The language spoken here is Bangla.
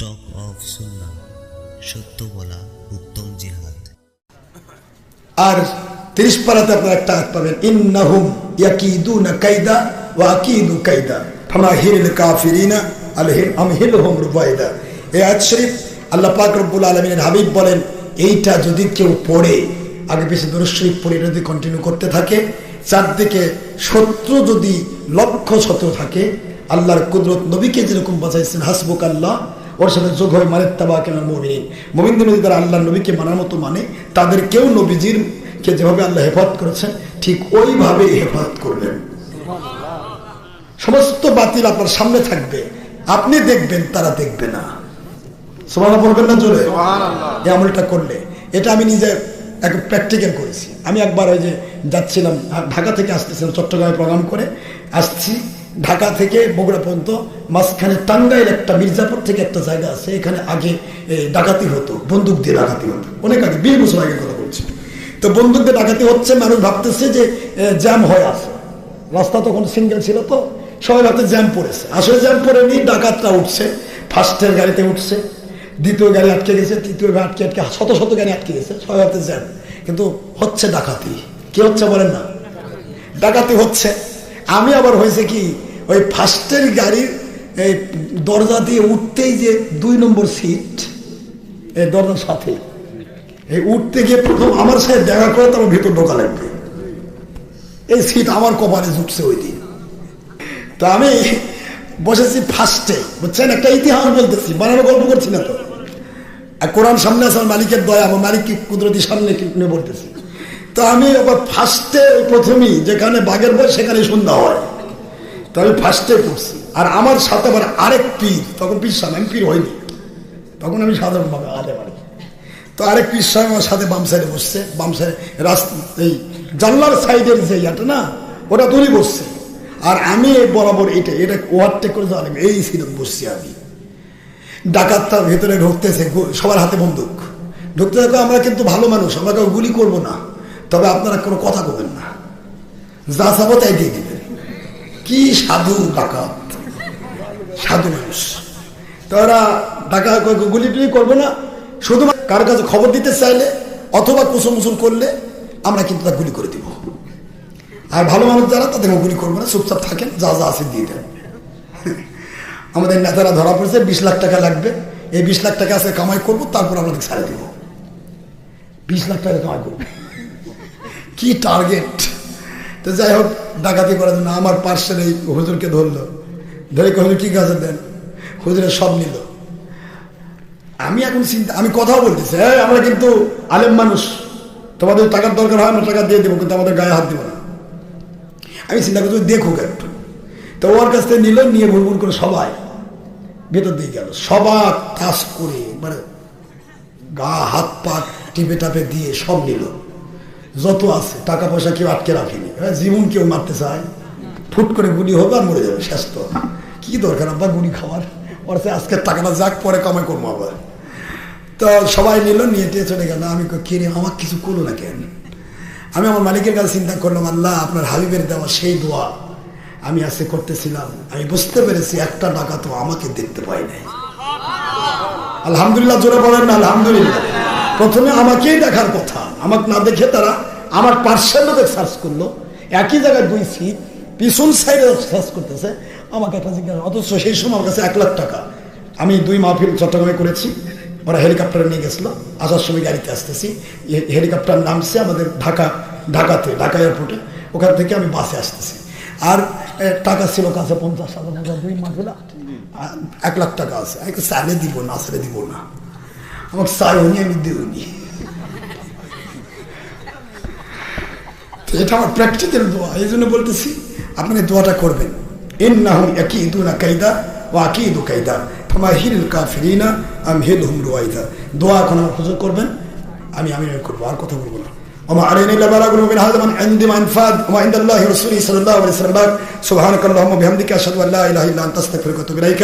টক অফ সুন্না, সত্য বলা উত্তম জিহাদ। আর তিরিশ পারাতে আপনারা একটা আয়াত পাবেন। ইন্নাহুম ইয়াকিদুনা কাইদা ওয়া আকিদু কাইদা। ফামা হিল কাফিরিনা আলহিম আমহিলহুম রুবাইদা। এই আয়াত শরীফ আল্লাহ পাক রব্বুল আলামিনের হাবিব বলেন, এইটা যদি কেউ পড়ে, আগে পিছে দরুদ শরীফ পড়ে যদি কন্টিনিউ করতে থাকে, চারদিকে শত্রু যদি লক্ষ শত্রু থাকে, আল্লাহর কুদরত নবীকে যেরকম বাঁচাইছেন হাসবুক আল্লাহ ওর সাথে যোগ হয় মানে তাবা কেন মমিন মমিনদের যদি তারা আল্লাহ নবীকে মানার মতো মানে তাদেরকেও নবীজির কে যেভাবে আল্লাহ হেফাজত করেছেন ঠিক ওইভাবে হেফাজত করবেন। সমস্ত বাতিল আপনার সামনে থাকবে। আপনি দেখবেন তারা দেখবে না। সমানা বলবেন না জোরে? এই আমলটা করলে। এটা আমি নিজে এক প্র্যাকটিক্যাল করেছি। আমি একবার ওই যে যাচ্ছিলাম ঢাকা থেকে আসতেছিলাম চট্টগ্রামে প্রোগ্রাম করে। আসছি ঢাকা থেকে বগুড়া পর্যন্ত মাঝখানে টাঙ্গাইল একটা, মির্জাপুর থেকে একটা জায়গা আছে, এখানে আগে ডাকাতি হতো বন্দুক দিয়ে ডাকাতি হতো। অনেক আগে, বিশ বছর আগে কথা বলছি। তো বন্দুক দিয়ে ডাকাতি হচ্ছে, মানুষ ভাবতেছে যে জ্যাম হয়ে আছে। রাস্তা তখন সিঙ্গেল ছিল তো, সবাই ভাবতে জ্যাম পড়েছে। আসলে জ্যাম পড়েনি, ডাকাতরা উঠছে, ফার্স্টের গাড়িতে উঠছে, দ্বিতীয় গাড়ি আটকে গেছে, তৃতীয় আটকে আটকে, শত শত গাড়ি আটকে গেছে, সবাই ভাবতে জ্যাম। কিন্তু হচ্ছে ডাকাতি। কি হচ্ছে বলেন না? ডাকাতি হচ্ছে। আমি আবার হয়েছে কি, ওই ফার্স্টের গাড়ির এই দরজা দিয়ে উঠতেই যে দুই নম্বর সিট এই দরজার সাথে। এই উঠতে গিয়ে প্রথম আমার সাথে দেখা করে তারপর ভিতর ঢোকা লাগবে। এই সিট আমার কপালে জুটছে ওই দিন। তো আমি বসেছি ফার্স্টে বুঝছেন? একটা ইতিহাস বলতেছি, বানানো গল্প করছি না তো। আর কোরআন সামনে আমার মালিকের দয়া, আমার মালিক কি কুদরতি সামনে কি বলতেছি। তো আমি আবার ফার্স্টে প্রথমেই যেখানে বাঘের বই সেখানে সন্ধ্যা হয়। তো আমি ফার্স্টে পড়ছি। আর আমার সাথে আবার আরেক পীর, তখন পীর সাহেব, আমি পীর হইনি। তখন আমি সাধারণভাবে আলে বাড়ি তো আরেক পীর সাহেব আমার সাথে বাম সাইডে বসছে, বাম সাইডে রাস্তা, এই জানলার সাইডের যে ইয়াটা না, ওটা তুলি বসছে। আর আমি বরাবর এটা এটা ওভারটেক করে যাওয়া এই সিটে বসছি আমি। ডাকাতটা ভেতরে ঢুকতেছে সবার হাতে বন্দুক। ঢুকতে থাকো আমরা কিন্তু ভালো মানুষ, আমরা কেউ গুলি করব না। তবে আপনারা কোনো কথা বলবেন না। যা চাবো তাই দিয়ে দিবেন। কি সাধু ডাকাত। সাধু মানুষ। তারা ডাকা গুলি টুলি করব না, শুধু কারও কাছে খবর দিতে চাইলে অথবা কুসুম মুসুম করলে আমরা কিন্তু তা গুলি করে দিব। আর ভালো মানুষ যারা তাদের গুলি করব না, চুপচাপ থাকেন, যা যা আছে দিয়ে দেন। আমাদের নেতারা ধরা পড়েছে, বিশ লাখ টাকা লাগবে। এই বিশ লাখ টাকা আছে কামাই করব, তারপর আমাদের ছাড়ে দিব। বিশ লাখ টাকা কামাই করব। কি টার্গেট তো যাই হোক, ডাকাতি করার জন্য আমার পার্সেল এই হুজুরকে ধরলো। ধরে হুজুর কি কাজে দেন? হুজুরের সব নিল। আমি এখন চিন্তা আমি কথাও বলতেছি হ্যাঁ আমরা কিন্তু আলেম মানুষ। তোমাদের টাকার দরকার হয় আমরা টাকা দিয়ে দেবো কিন্তু আমাদের গায়ে হাত দেবো না। আমি চিন্তা করছি দেখুক একটু। তো ওর কাছ থেকে নিল নিয়ে ভুল ভুলভুল করে সবাই ভেতর দিয়ে গেল। সবার কাজ করে মানে গা হাত পা টিপে টাপে দিয়ে সব নিল। যত আছে টাকা পয়সা কেউ আটকে রাখেনি। হ্যাঁ, জীবন কেউ মারতে চায়। ফুট করে গুলি হবে আর মরে যাবে শেষ তো। কি দরকার? আব্বা গুলি খাওয়ার সে আজকে টাকাটা যাক পরে কামাই করব আবার তো সবাই নিল নিয়ে টিয়ে চলে গেল। আমি কই, কে রে আমার কিছু করল না কেন? আমি আমার মালিকের কাছে চিন্তা করলাম আল্লাহ আপনার হাবিবের দেওয়া সেই দোয়া আমি আজকে করতেছিলাম। আমি বুঝতে পেরেছি একটা টাকা তো আমাকে দেখতে পাই নাই। আলহামদুলিল্লাহ জোরে বলেন না আলহামদুলিল্লাহ। প্রথমে আমাকেই দেখার কথা। আমাকে না দেখে তারা আমার পার্সেল সার্চ করল। একই জায়গায় দুই সিট পিছন সাইডে সার্চ করতেছে। আমাকে একটা জিজ্ঞাসা অথচ সেই সময় আমার কাছে এক লাখ টাকা। আমি দুই মাহফিল চট্টগ্রামে করেছি ওরা হেলিকপ্টারে নিয়ে গেছিল। আসার সময় গাড়িতে আসতেছি। হেলিকপ্টার নামছে আমাদের ঢাকা, ঢাকাতে, ঢাকা এয়ারপোর্টে। ওখান থেকে আমি বাসে আসতেছি। আর টাকা ছিল কাছে পঞ্চাশ হাজার টাকা দুই মাহফিলা। এক লাখ টাকা আছে। আমি চাইলে দিব না আসলে দিব না। আমার স্যার, উনি আমি দিইনি। এটা আমার প্র্যাকটিক্যাল দোয়া। এই জন্য বলতেছি আপনি দোয়াটা করবেন। ইন্নাহুম ইয়াকিদুনা কাইদা ওয়া আকিদু কাইদা ফামাহিল কাফিরিনা আমহিলহুম রুয়াইদা দোয়া এখন আমার হুজুর করবেন আমি আমি করবো আর কথা বলবো না وما علينا الا بلاغ من هذا من عند ما انفاد وما عند الله ورسوله صلى الله عليه وسلم سبحانك اللهم وبحمدك اشهد ان لا اله الا انت استغفرك واتوب اليك